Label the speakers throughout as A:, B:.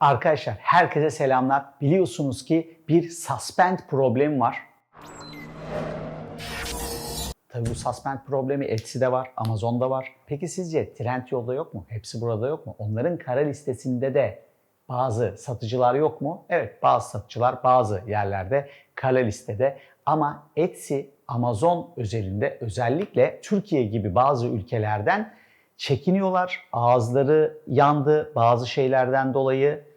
A: Arkadaşlar herkese selamlar. Biliyorsunuz ki bir suspend problemi var. Tabii bu suspend problemi Etsy'de var, Amazon'da var. Peki sizce Trendyol'da yok mu? Hepsi burada yok mu? Onların kara listesinde de bazı satıcılar yok mu? Evet bazı satıcılar bazı yerlerde kara listede. Ama Etsy, Amazon özelinde özellikle Türkiye gibi bazı ülkelerden çekiniyorlar. Ağızları yandı bazı şeylerden dolayı.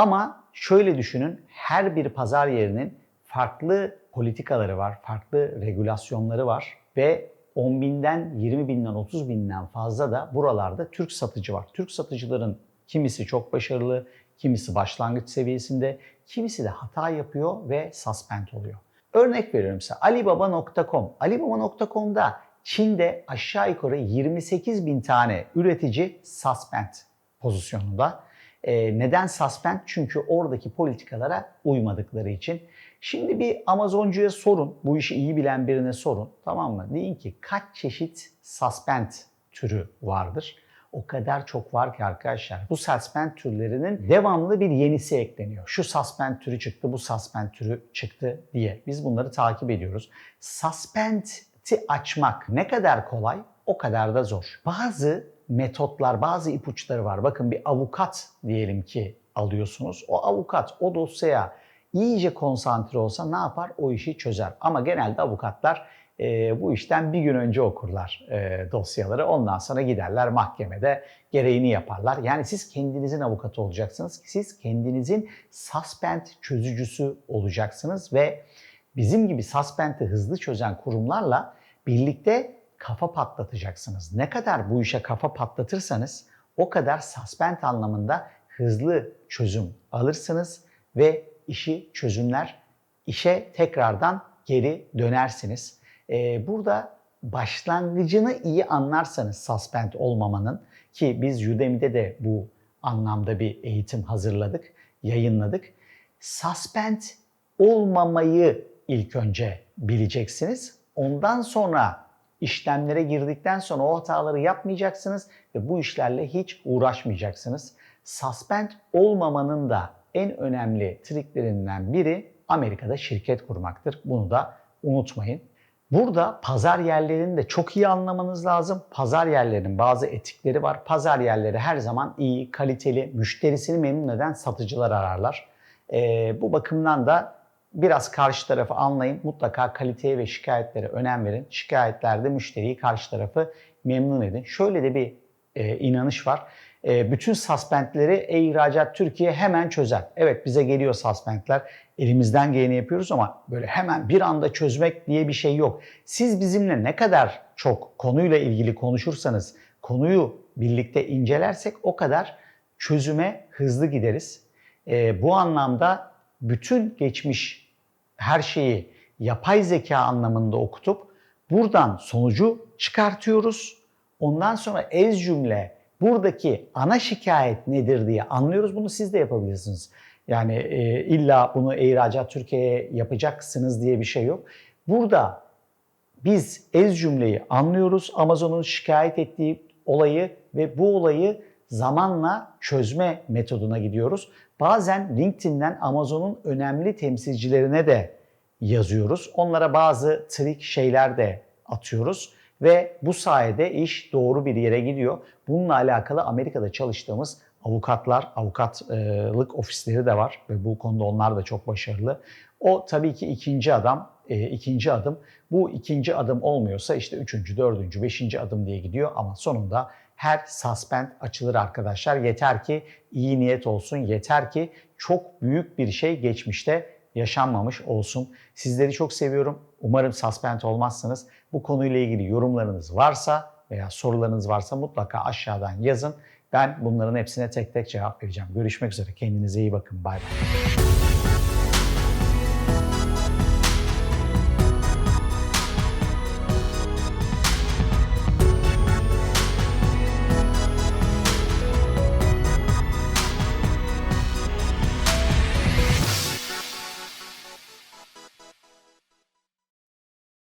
A: Ama şöyle düşünün her bir pazar yerinin farklı politikaları var, farklı regülasyonları var ve 10 binden, 20 binden, 30 binden fazla da buralarda Türk satıcı var. Türk satıcıların kimisi çok başarılı, kimisi başlangıç seviyesinde, kimisi de hata yapıyor ve suspend oluyor. Örnek veriyorum size Alibaba.com. Alibaba.com'da Çin'de aşağı yukarı 28 bin tane üretici suspend pozisyonunda. Ee, neden suspend? Çünkü oradaki politikalara uymadıkları için. Şimdi bir Amazoncuya sorun, bu işi iyi bilen birine sorun. Tamam mı? Deyin ki kaç çeşit suspend türü vardır? O kadar çok var ki arkadaşlar. Bu suspend türlerinin devamlı bir yenisi ekleniyor. Şu suspend türü çıktı, bu suspend türü çıktı diye. Biz bunları takip ediyoruz. Suspend'i açmak ne kadar kolay, o kadar da zor. Bazı metotlar, bazı ipuçları var. Bakın bir avukat diyelim ki alıyorsunuz. O avukat o dosyaya iyice konsantre olsa ne yapar? O işi çözer. Ama genelde avukatlar e, bu işten bir gün önce okurlar e, dosyaları. Ondan sonra giderler mahkemede gereğini yaparlar. Yani siz kendinizin avukatı olacaksınız. Siz kendinizin suspend çözücüsü olacaksınız ve bizim gibi suspend'i hızlı çözen kurumlarla birlikte kafa patlatacaksınız. Ne kadar bu işe kafa patlatırsanız o kadar suspend anlamında hızlı çözüm alırsınız ve işi çözümler, işe tekrardan geri dönersiniz. Ee, burada başlangıcını iyi anlarsanız suspend olmamanın ki biz Udemy'de de bu anlamda bir eğitim hazırladık, yayınladık. Suspend olmamayı ilk önce bileceksiniz. Ondan sonra işlemlere girdikten sonra o hataları yapmayacaksınız ve bu işlerle hiç uğraşmayacaksınız. Suspend olmamanın da en önemli triklerinden biri Amerika'da şirket kurmaktır. Bunu da unutmayın. Burada pazar yerlerini de çok iyi anlamanız lazım. Pazar yerlerinin bazı etikleri var. Pazar yerleri her zaman iyi, kaliteli, müşterisini memnun eden satıcılar ararlar. Ee, bu bakımdan da biraz karşı tarafı anlayın. Mutlaka kaliteye ve şikayetlere önem verin. Şikayetlerde müşteriyi karşı tarafı memnun edin. Şöyle de bir e, inanış var. E, bütün suspendleri e-ihracat Türkiye hemen çözer. Evet bize geliyor suspendler. Elimizden geleni yapıyoruz ama böyle hemen bir anda çözmek diye bir şey yok. Siz bizimle ne kadar çok konuyla ilgili konuşursanız, konuyu birlikte incelersek o kadar çözüme hızlı gideriz. E, bu anlamda bütün geçmiş her şeyi yapay zeka anlamında okutup buradan sonucu çıkartıyoruz. Ondan sonra ez cümle buradaki ana şikayet nedir diye anlıyoruz. Bunu siz de yapabilirsiniz. Yani e, illa bunu ihracat Türkiye'ye yapacaksınız diye bir şey yok. Burada biz ez cümleyi anlıyoruz. Amazon'un şikayet ettiği olayı ve bu olayı zamanla çözme metoduna gidiyoruz. Bazen LinkedIn'den Amazon'un önemli temsilcilerine de yazıyoruz. Onlara bazı trik şeyler de atıyoruz ve bu sayede iş doğru bir yere gidiyor. Bununla alakalı Amerika'da çalıştığımız avukatlar, avukatlık ofisleri de var ve bu konuda onlar da çok başarılı. O tabii ki ikinci adam, e, ikinci adım. Bu ikinci adım olmuyorsa işte üçüncü, dördüncü, beşinci adım diye gidiyor ama sonunda her suspend açılır arkadaşlar. Yeter ki iyi niyet olsun, yeter ki çok büyük bir şey geçmişte yaşanmamış olsun. Sizleri çok seviyorum. Umarım suspend olmazsınız. Bu konuyla ilgili yorumlarınız varsa veya sorularınız varsa mutlaka aşağıdan yazın. Ben bunların hepsine tek tek cevap vereceğim. Görüşmek üzere. Kendinize iyi bakın. Bay bay.